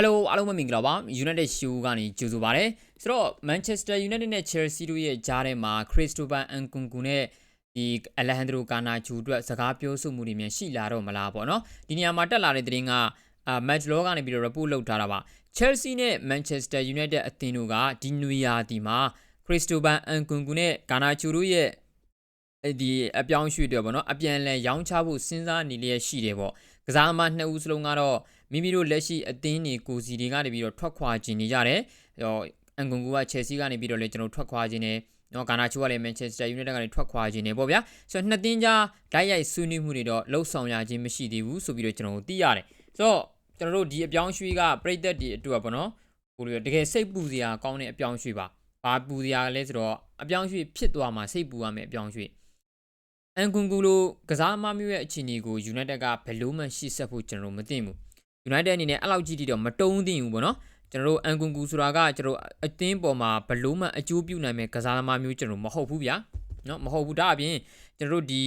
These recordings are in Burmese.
Hello အားလုံးပဲမင်္ဂလာပါ United Show ကနေကြိုဆိုပါရစေဆိုတော့ Manchester United နဲ့ Chelsea တို့ရဲ့ကြားထဲမှာ Christopher Nkunku နဲ့ဒီ Alejandro Garnacho အတွက်စကားပြောဆိုမှုတွေမြန်ရှိလာတော့မလားပေါ့နော်ဒီနေရာမှာတက်လာတဲ့သတင်းကအာ Match Law ကနေပြီးတော့ report လုပ်ထားတာပါ Chelsea နဲ့ Manchester United အသင်းတို့ကဒီနွေရာသီမှာ Christopher Nkunku နဲ့ Garnacho တို့ရဲ့ဒီအပြောင်းရွှေ့တွေပေါ့နော်အပြန်လည်ရောင်းချဖို့စဉ်းစားနေလျက်ရှိတယ်ပေါ့ ကစားသမားနှစ်ဦးစလုံးကတော့မိမိတို့လက်ရှိအသင်းတွေကိုစီတွေကနေပြီးတော့ထွက်ခွာခြင်းနေကြတယ်ဟောအန်ကွန်ကူက Chelsea ကနေပြီးတော့လည်းကျွန်တော်ထွက်ခွာခြင်းနေနော်ကာနာချိုကလည်း Manchester United ကနေထွက်ခွာခြင်းနေပေါ့ဗျာဆိုတော့နှစ်သင်းကြားဓာတ်ရိုက်ဆွေးနွေးမှုတွေတော့လှုပ်ဆောင်ရခြင်းမရှိသေးဘူးဆိုပြီးတော့ကျွန်တော်တို့သိရတယ်ဆိုတော့ကျွန်တော်တို့ဒီအပြောင်းရွှေ့ကပြိသက်တွေအတွက်ပေါ့နော်ဟိုလိုတကယ်စိတ်ပူစရာကောင်းတဲ့အပြောင်းရွှေ့ပါဘာပူစရာလဲဆိုတော့အပြောင်းရွှေ့ဖြစ်သွားမှာစိတ်ပူရမယ်အပြောင်းရွှေ့ အန်ကွန်ကူလိုကစားသမားမျိုးရဲ့အခြေအနေကို United ကဘယ်လို့မှရှေ့ဆက်ဖို့ကျွန်တော်တို့မသိဘူး United အနေနဲ့အဲ့လောက်ကြီးတိတော့မတုံးသင့်ဘူးပေါ့နော်ကျွန်တော်တို့အန်ကွန်ကူဆိုတာကကျွန်တော်အသင်းပေါ်မှာဘလို့မှအကျိုးပြုနိုင်မဲ့ကစားသမားမျိုးကျွန်တော်မဟုတ်ဘူးဗျာနော်မဟုတ်ဘူးဒါအပြင်ကျွန်တော်တို့ဒီ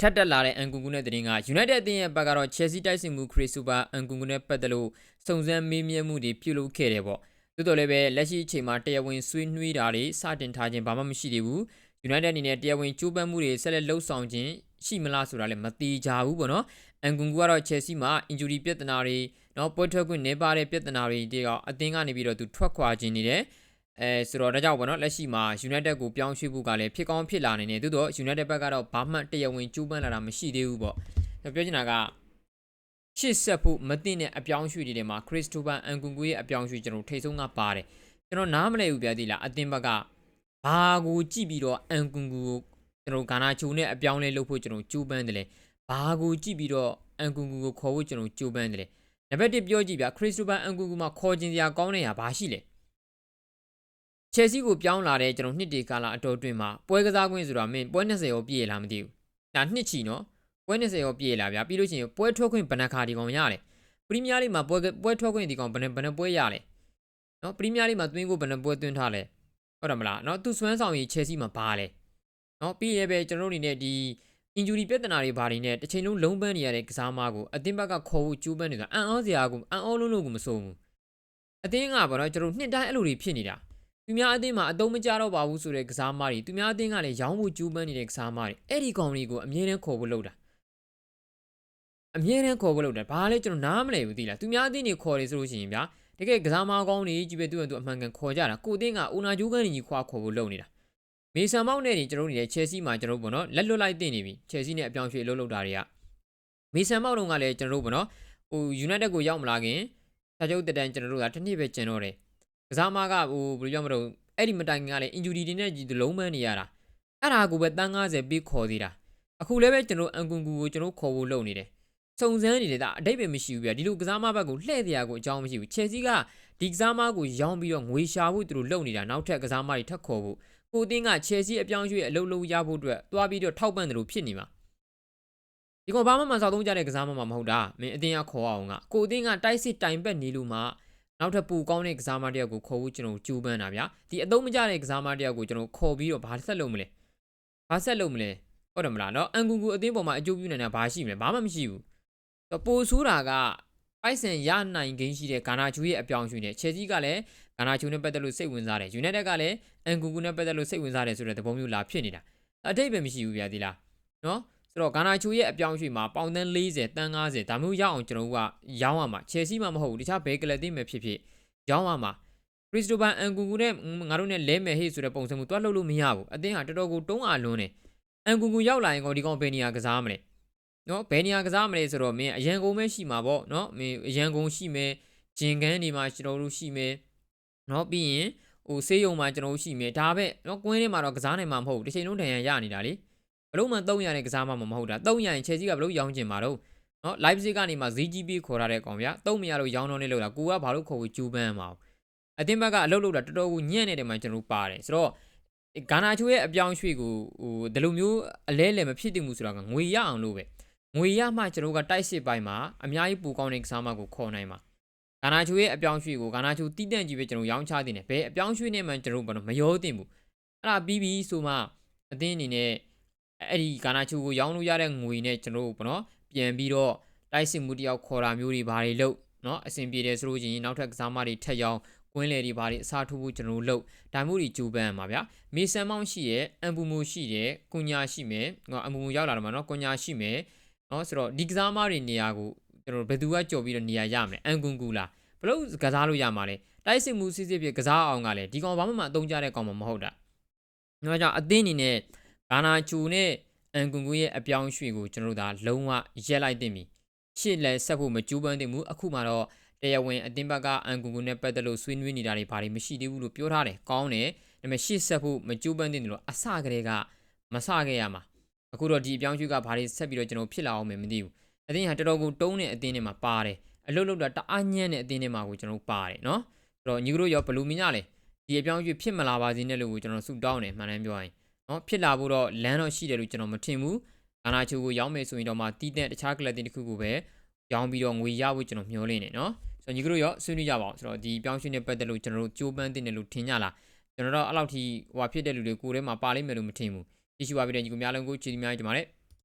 ထက်တက်လာတဲ့အန်ကွန်ကူနဲ့တင်က United အသင်းရဲ့ဘက်ကတော့ Chelsea တိုက်စစ်မှု Chris Super အန်ကွန်ကူနဲ့ပတ်သက်လို့စုံစမ်းမေးမြန်းမှုတွေပြုလုပ်ခဲ့တယ်ပေါ့သို့တော်လည်းပဲလက်ရှိအချိန်မှာတရားဝင်ဆွေးနွေးတာတွေစတင်ထားခြင်းဘာမှမရှိသေးဘူး United အနေနဲ့တရားဝင်ကြိုးပမ်းမှုတွေဆက်လက်လှုပ်ဆောင်ခြင်းရှိမလားဆိုတာလည်းမသိကြဘူးပေါ့နော်အန်ကွန်ကူကတော့ Chelsea မှာ injury ပြဿနာတွေနော်ပွဲထွက်ခွင့်နေပါတဲ့ပြဿနာတွေတေရောအသင်းကနေပြီးတော့သူထွက်ခွာခြင်းနေတယ်အဲဆိုတော့ဒါကြောင့်ပေါ့နော်လက်ရှိမှာ United ကိုပြောင်းရွှေ့ဖို့ကလည်းဖြစ်ကောင်းဖြစ်လာနေတယ်သို့တော့ United ဘက်ကတော့ဘာမှတရားဝင်ကြိုးပမ်းလာတာမရှိသေးဘူးပေါ့ပြောချင်တာကရှစ်ဆက်ဖို့မသိတဲ့အပြောင်းရွှေ့တွေထဲမှာ Christopher Nkunku ရဲ့အပြောင်းရွှေ့ကျွန်တော်ထိတ်ဆုံးကပါတယ်ကျွန်တော်နားမလည်ဘူးပြသေးလားအသင်းဘက်က ဘာကိုကြည့်ပြီးတော့ Nkunku ကိုကျွန်တော်ဂါနာချိုနဲ့အပြောင်းလဲလုပ်ဖို့ကျွန်တော်ကြိုးပမ်းတယ်လေဘာကိုကြည့်ပြီးတော့အန်ကူကူကိုခေါ်ဖို့ကျွန်တော်ကြိုးပမ်းတယ်လေနံပါတ်1ပြောကြည့်ဗျာခရစ်စတိုဖာအန်ကူကူမှာခေါ်ခြင်းစရာကောင်းတဲ့ဟာဘာရှိလဲချယ်ဆီကိုပြောင်းလာတဲ့ကျွန်တော်နှစ်တေကာလအတော်တွင်မှာပွဲကစားခွင့်ဆိုတာမင်းပွဲ20ရောပြည့်ရလားမသိဘူးဒါနှစ်ချီနော်ပွဲ20ရောပြည့်ရလားဗျာပြီးလို့ရှိရင်ပွဲထွက်ခွင့်ဘဏ္ဍခါဒီကောင်ရတယ်ပရီးမီးယားလိမှာပွဲပွဲထွက်ခွင့်ဒီကောင်ဘယ်နှဘယ်နှပွဲရလဲနော်ပရီးမီးယားလိမှာသွင်းကိုဘယ်နှပွဲသွင်းထားလဲ ဟုတ်တယ်မလားနော်သူစွမ်းဆောင်ရည်ချယ်ဆီမှာဘာလဲနော်ပြီးရဲပဲကျွန်တော်တို့အနေနဲ့ဒီ injury ပြဿနာတွေဘာတွေနဲ့တစ်ချိန်လုံးလုံးပန်းနေရတဲ့ကစားမကိုအသင်းဘက်ကခေါ်ဖို့ကြိုးပမ်းနေတာအံ့ဩစရာကိုအံ့ဩလုံးလို့ကိုမစိုးဘူးအသင်းကဘာလို့ကျွန်တော်နှစ်တိုင်းအဲ့လိုတွေဖြစ်နေတာသူများအသင်းမှာအတုံးမကြတော့ပါဘူးဆိုတဲ့ကစားမတွေသူများအသင်းကလည်းရောင်းဖို့ကြိုးပမ်းနေတဲ့ကစားမတွေအဲ့ဒီကောင်တွေကိုအမြဲတမ်းခေါ်ဖို့လုပ်တာအမြဲတမ်းခေါ်ဖို့လုပ်တာဘာလဲကျွန်တော်နားမလည်ဘူးသိလားသူများအသင်းတွေခေါ်တယ်ဆိုလို့ရှိရင်ဗျာ တကယ်ကစားမကောင်းတွေကြီးပဲသူ့အတူအမှန်ကန်ခေါ်ကြတာကိုအသင်းကအိုနာဂျိုးကန်ကြီးခွာခေါ်ဖို့လုပ်နေတာမေဆန်မောက်နဲ့နေကျွန်တော်တို့နေတဲ့ Chelsea မှာကျွန်တော်တို့ပေါ့နော်လက်လွတ်လိုက်တင်နေပြီ Chelsea နဲ့အပြောင်းရွှေ့လှုပ်လှုပ်တာတွေကမေဆန်မောက်တုန်းကလည်းကျွန်တော်တို့ပေါ့နော်ဟို United ကိုရောက်မလာခင်စာချုပ်တက်တန်းကျွန်တော်တို့ကတစ်နှစ်ပဲကျန်တော့တယ်ကစားမကဟိုဘယ်လိုပြောမလို့အဲ့ဒီမတိုင်ခင်ကလည်း injury တွေနဲ့ဒီလုံးမန်းနေရတာအဲ့ဒါကိုပဲတန်း90ပေးခေါ်သေးတာအခုလည်းပဲကျွန်တော်အန်ကွန်ကူကိုကျွန်တော်ခေါ်ဖို့လုပ်နေတယ် စုံစမ်းနေတယ်ဒါအတိတ်ပဲမရှိဘူးဗျာဒီလိုကစားမဘက်ကိုလှည့်တရားကိုအကြောင်းမရှိဘူး Chelsea ကဒီကစားမကိုရောင်းပြီးတော့ငွေရှာဖို့သူတို့လုပ်နေတာနောက်ထပ်ကစားမတွေထပ်ခေါ်ဖို့ကိုတင်းက Chelsea အပြောင်းရွှေ့အလုပ်လုပ်ရဖို့အတွက်သွားပြီးတော့ထောက်ပံ့တယ်လို့ဖြစ်နေမှာဒီကောင်ဘာမှမစောက်သုံးကြတဲ့ကစားမမှာမဟုတ်တာမင်းအတင်းကခေါ်အောင်ကကိုတင်းကတိုက်စစ်တိုင်ပက်နေလို့မှနောက်ထပ်ပူကောင်းတဲ့ကစားမတယောက်ကိုခေါ်ဖို့ကျွန်တော်ကြိုးပမ်းတာဗျာဒီအသုံးမကျတဲ့ကစားမတယောက်ကိုကျွန်တော်ခေါ်ပြီးတော့ဘာဆက်လုပ်မလဲဘာဆက်လုပ်မလဲဟုတ်တယ်မလားเนาะအန်ကူကူအတင်းပေါ်မှာအကျိုးပြုနေတာဘာရှိမလဲဘာမှမရှိဘူးတော့ ပိုဆိုးတာကပိုက်ဆန်ရနိုင်ခင်းရှိတဲ့ဂါနာချူရဲ့အပြောင်းရွှေ့နဲ့ချယ်ဆီကလည်းဂါနာချူနဲ့ပတ်သက်လို့စိတ်ဝင်စားတယ်ယူနိုက်တက်ကလည်းအန်ကူကူနဲ့ပတ်သက်လို့စိတ်ဝင်စားတယ်ဆိုတဲ့သဘောမျိုးလာဖြစ်နေတာအတိတ်ပဲမရှိဘူးဗျာဒီလားနော်ဆိုတော့ဂါနာချူရဲ့အပြောင်းရွှေ့မှာပေါင်တန်း40တန်း90ဒါမျိုးရအောင်ကျွန်တော်တို့ကရောင်းရမှာချယ်ဆီမှမဟုတ်ဘူးတခြားဘဲကလပ်တင်းပဲဖြစ်ဖြစ်ရောင်းရမှာခရစ်စတိုဖန်အန်ကူကူနဲ့ငါတို့နဲ့လဲမယ်ဟေ့ဆိုတဲ့ပုံစံမျိုးတွားလှုပ်လို့မရဘူးအတင်းဟာတော်တော်ကိုတုံးအားလွန်းတယ်အန်ကူကူရောက်လာရင်ကောဒီကောင်ဘယ်နေရာကစားမလဲ နော်ဘယ်နေရာကစားမလဲဆိုတော့မင်းအရန်ကုန်ပဲရှိမှာပေါ့နော်မင်းအရန်ကုန်ရှိမယ်ဂျင်ကန်းဒီမှာကျွန်တော်တို့ရှိမယ်နော်ပြီးရင်ဟိုဆေးရုံမှာကျွန်တော်တို့ရှိမယ်ဒါပဲနော်ကွင်းထဲမှာတော့ကစားနိုင်မှာမဟုတ်ဘူးတစ်ချိန်လုံးတန်ရန်ရနေတာလေဘလို့မှ300နဲ့ကစားမှမဟုတ်တာ300ရင်ချယ်ဆီကဘလို့ရောင်းကျင်မှာတော့နော် live စစ်ကနေမှ ZGB ခေါ်ထားတဲ့ကောင်ဗျာ300လို့ရောင်းတော့နေလို့လားကိုကဘာလို့ခေါ်ဖို့ကြိုးပမ်းမှာအတင်းဘက်ကအလုပ်လုပ်တာတော်တော်ကိုညံ့နေတယ်မှကျွန်တော်ပါတယ်ဆိုတော့ဂါနာချိုရဲ့အပြောင်းရွှေ့ကိုဟိုဒီလိုမျိုးအလဲလဲမဖြစ်တင်ဘူးဆိုတာကငွေရအောင်လို့ပဲ ငွေရမှကျွန်တော်ကတိုက်စစ်ပိုင်းမှာအများကြီးပူကောင်းတဲ့ကစားမကိုခေါ်နိုင်မှာကာနာချူရဲ့အပြောင်းရွှေ့ကိုကာနာချူတီးတန့်ကြီးပဲကျွန်တော်ရောင်းချတင်တယ်ဘယ်အပြောင်းရွှေ့နဲ့မှကျွန်တော်ဘာလို့မရောတင်ဘူးအဲ့ဒါပြီးပြီးဆိုမှအသင်းအနေနဲ့အဲ့ဒီကာနာချူကိုရောင်းလို့ရတဲ့ငွေနဲ့ကျွန်တော်ဘာလို့ပြန်ပြီးတော့တိုက်စစ်မှုတယောက်ခေါ်တာမျိုးတွေဘာတွေလုပ်နော်အဆင်ပြေတယ်ဆိုလို့ရှိရင်နောက်ထပ်ကစားမတွေထက်ရောင်းကွင်းလေတွေဘာတွေအစားထိုးဖို့ကျွန်တော်လုပ်ဒါမျိုးတွေကြိုးပမ်းမှာဗျာမေဆန်မောင်းရှိရဲ့အန်ပူမိုရှိရဲ့ကွန်ညာရှိမယ်ဟောအန်ပူမိုရောက်လာတော့မှာနော်ကွန်ညာရှိမယ် နော်ဆိုတော့ဒီကစားမားတွေနေရာကိုကျွန်တော်ဘယ်သူကကြော်ပြီးတော့နေရာရမလဲအန်ဂွန်ဂူလာဘလို့ကစားလို့ရမှာလဲတိုက်စစ်မှုစစ်စစ်ဖြစ်ကစားအောင်ကလည်းဒီကောင်ဘာမှမအသုံးကျတဲ့ကောင်မှမဟုတ်တာ။ဒါကြောင့်အသင်းအနေနဲ့ဂါနာချူနဲ့အန်ကွန်ကူရဲ့အပြောင်းရွှေ့ကိုကျွန်တော်တို့ဒါလုံးဝရက်လိုက်သင့်ပြီ။ရှစ်လက်ဆက်ဖို့မကြိုးပမ်းသင့်ဘူး။အခုမှတော့တရားဝင်အသင်းဘက်ကအန်ကွန်ကူနဲ့ပတ်သက်လို့ဆွေးနွေးနေတာတွေဘာတွေမရှိသေးဘူးလို့ပြောထားတယ်။ကောင်းတယ်။ဒါပေမဲ့ရှစ်ဆက်ဖို့မကြိုးပမ်းသင့်တယ်လို့အစကတည်းကမစခဲ့ရမှာ အခုတော့ဒီအပြောင်းအရွှေ့ကဘာတွေဆက်ပြီးတော့ကျွန်တော်ဖြစ်လာအောင်မသိဘူး။အသင်းဟာတော်တော်ကိုတုံးတဲ့အသင်းတွေမှာပါတယ်။အလုတ်လုတ်တာတအားညံ့တဲ့အသင်းတွေမှာကိုကျွန်တော်ပါတယ်နော်။ဆိုတော့ညီကတို့ရောဘယ်လိုမြင်ကြလဲ။ဒီအပြောင်းအရွှေ့ဖြစ်မလာပါစေနဲ့လို့ကျွန်တော်ဆုတောင်းတယ်မှန်တယ်ပြောရင်နော်ဖြစ်လာဖို့တော့လမ်းတော့ရှိတယ်လို့ကျွန်တော်မထင်ဘူး။ဂါနာချိုကိုရောင်းမယ်ဆိုရင်တော့မှတီးတဲ့တခြားကလပ်တင်တစ်ခုကိုပဲရောင်းပြီးတော့ငွေရဖို့ကျွန်တော်မျှော်လင့်နေနော်။ဆိုတော့ညီကတို့ရောဆွေးနွေးကြပါအောင်ဆိုတော့ဒီပြောင်းရွှေ့နဲ့ပတ်သက်လို့ကျွန်တော်တို့ကြိုးပမ်းတင်တယ်လို့ထင်ကြလား။ကျွန်တော်တော့အဲ့လောက်ထိဟိုဖြစ်တဲ့လူတွေကိုယ်ထဲမှာပါလိမ့်မယ်လို့မထင်ဘူး။ ကြည့်ရှုပါပြီးတဲ့ညီကများလုံးကိုချီးမြှောက်ကြပါမယ်။